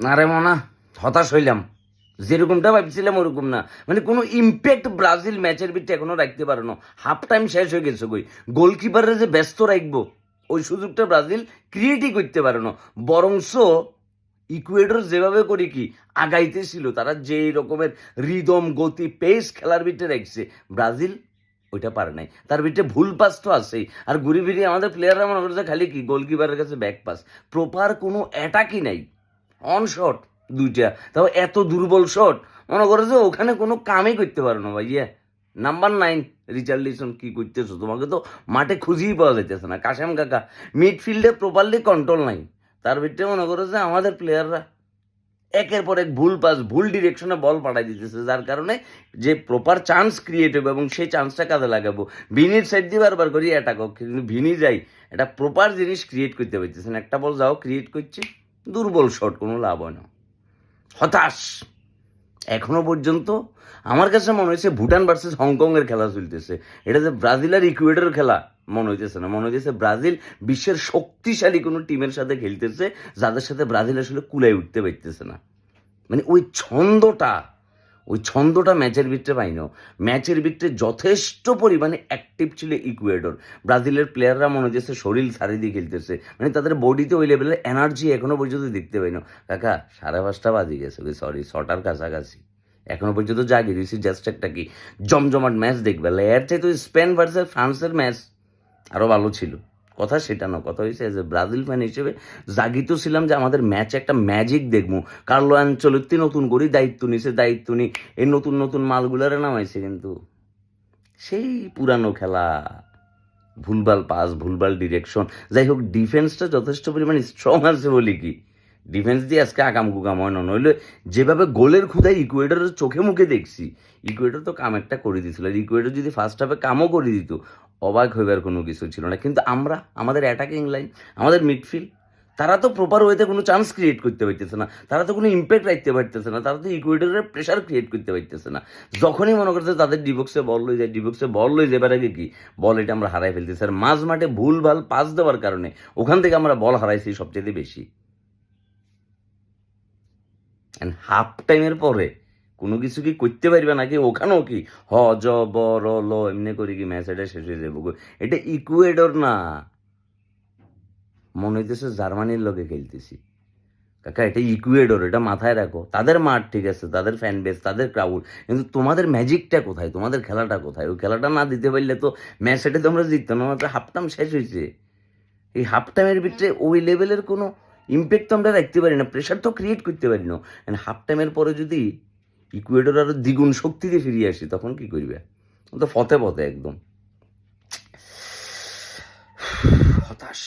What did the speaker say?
না রে মনা, হতাশ হইলাম। যেরকমটা ভাবছিলাম ওরকম না। মানে কোনো ইম্প্যাক্ট ব্রাজিল ম্যাচের ভিতরে এখনও রাখতে পারে না। হাফ টাইম শেষ হয়ে গেছে কই। গোলকিপারের যে ব্যস্ত রাখব, ওই সুযোগটা ব্রাজিল ক্রিয়েটই করতে পারে না। বরংস ইকুয়েডর যেভাবে করি কি, আগাইতেছিল। তারা যে রকমের রিদম গতি পেস খেলার ভিতরে রাখছে, ব্রাজিল ওইটা পারে নাই। তার ভিতরে ভুল পাস তো আছেই। আর ঘুরি ফিরি আমাদের প্লেয়াররা মনে করছে খালি কি গোলকিপারের কাছে ব্যাক পাস প্রপার কোনো অ্যাটাকই নাই। অন শট দুইটা। তাও এত দুর্বল শট মনে করে যে ওখানে কোনো কামই করতে পারো না ভাইয়া নাম্বার নাইন রিচার্লিসন কি করতেছো? তোমাকে তো মাঠে খুঁজেই পাওয়া যাইতেছে না। কাশেম কাকা মিডফিল্ডে প্রপারলি কন্ট্রোল নাই। তার ভিতরে মনে করো যে আমাদের প্লেয়াররা একের পর এক ভুল পাস ভুল ডিরেকশনে বল পাঠাই দিতেছে, যার কারণে যে প্রপার চান্স ক্রিয়েট হবে এবং সেই চান্সটা কাজে লাগাবো। ভিনির সাইড দিয়ে বারবার করি অ্যাটাক কিন্তু ভিনি যাই এটা প্রপার জিনিস ক্রিয়েট করতে পারতেছে না। একটা বল যাও ক্রিয়েট করছে। দুর্বল শট, কোনো লাভ হয় না। হতাশ। এখনও পর্যন্ত আমার কাছে মনে হয়েছে ভুটান ভার্সেস হংকংয়ের খেলা চলতেছে। এটা যে ব্রাজিল আর ইকুয়েডারের খেলা মনে হইতেছে না। মনে হইতেছে ব্রাজিল বিশ্বের শক্তিশালী কোনো টিমের সাথে খেলতেছে, যাদের সাথে ব্রাজিল আসলে কুলাই উঠতে পারতেছে না। মানে ওই ছন্দটা ওই ছন্দটা ম্যাচের ভিতরে পাইনো ম্যাচের ভিতরে যথেষ্ট পরিমাণে অ্যাক্টিভ ছিল ইকুয়েডর ব্রাজিলের প্লেয়াররা মনে হচ্ছে শরীর সারি দিয়ে খেলতেছে। মানে তাদের বডিতে ওই লেভেলের এনার্জি এখনও পর্যন্ত দেখতে পাইনো কাকা, সাড়ে পাঁচটা বাজে গেছে ওই সরি ছটার কাছাকাছি। এখনও পর্যন্ত জাগি দিয়েছি জাস্ট একটা কি জমজমাট ম্যাচ দেখবে। এর চাই তো স্পেন ভার্সেস ফ্রান্সের ম্যাচ আরও ভালো ছিল। কথা সেটা না কথা হয়েছে এজ এ ব্রাজিল ফ্যান হিসেবে জাগিত ছিলাম যে আমাদের ম্যাচে একটা ম্যাজিক দেখব। কার্লো আঞ্চলিকটি নতুন করেই দায়িত্ব নিছে, দায়িত্ব নি। এই নতুন নতুন মালগুলারে নামাইছে কিন্তু। সেই পুরানো খেলা। ভুলভাল পাস ভুলভাল ডিরেকশন যাই হোক ডিফেন্সটা যথেষ্ট পরিমাণে স্ট্রং আছে বলি কি? ডিফেন্স দিয়ে আজকে আকাম কুকাম হয় না। নইলে যেভাবে গোলের ক্ষুদায় ইকুয়েডরের চোখে মুখে দেখছি ইকুয়েডর তো কাম একটা করে দিছিল। আর ইকুয়েডর যদি ফার্স্ট হাফে কামও করে দিত, অবাক হইবার কোনো কিছু ছিল না। কিন্তু আমরা, আমাদের অ্যাটাকিং লাইন আমাদের মিডফিল্ড তারা তো প্রপার ওয়েতে কোনো চান্স ক্রিয়েট করতে পারতেছে না। তারা তো কোনো ইম্প্যাক্ট রাখতে পারতেছে না। তারা তো ইকুয়েডরের প্রেশার ক্রিয়েট করতে পারতেছে না। যখনই মনে করছে তাদের ডিবক্সে বল লই যায় ডিবক্সে বল লই যাবার আগে কি? বল এটা আমরা হারাই ফেলতেছি। আর মাঝ মাঠে ভুল ভালো পাস দেওয়ার কারণে ওখান থেকে আমরা বল হারাইছি সবচেয়ে বেশি। হাফ টাইমের পরে কোনো কিছু কি করতে পারবে নাকি? ওখানেও কি? হ, জ, ব, র, ল এমনি করে কি ম্যাচ এটা শেষ হয়ে যাব এটা ইকুয়েডর না। মনে হইতেছে জার্মানির লোকে খেলতেছি। কাকা, এটা ইকুয়েডর এটা মাথায় রাখো। তাদের মাঠ ঠিক আছে, তাদের ফ্যান বেস তাদের ক্রাউড কিন্তু তোমাদের ম্যাজিকটা কোথায়? তোমাদের খেলাটা কোথায়? ওই খেলাটা না দিতে পারলে তো ম্যাচ এটা তোমরা জিততো না, মাত্র হাফ টাইম শেষ হয়েছে এই হাফ টাইমের ভিতরে ওই লেভেলের কোনো ইম্প্যাক্ট তো আমরা রাখতে পারি না প্রেশার তো ক্রিয়েট করতে পারি না। হাফ টাইমের পরে যদি ইকুয়েডর আরও দ্বিগুণ শক্তি দিয়ে ফিরিয়ে আসি, তখন কি করবে? তো ফতে পথে একদম। হতাশ।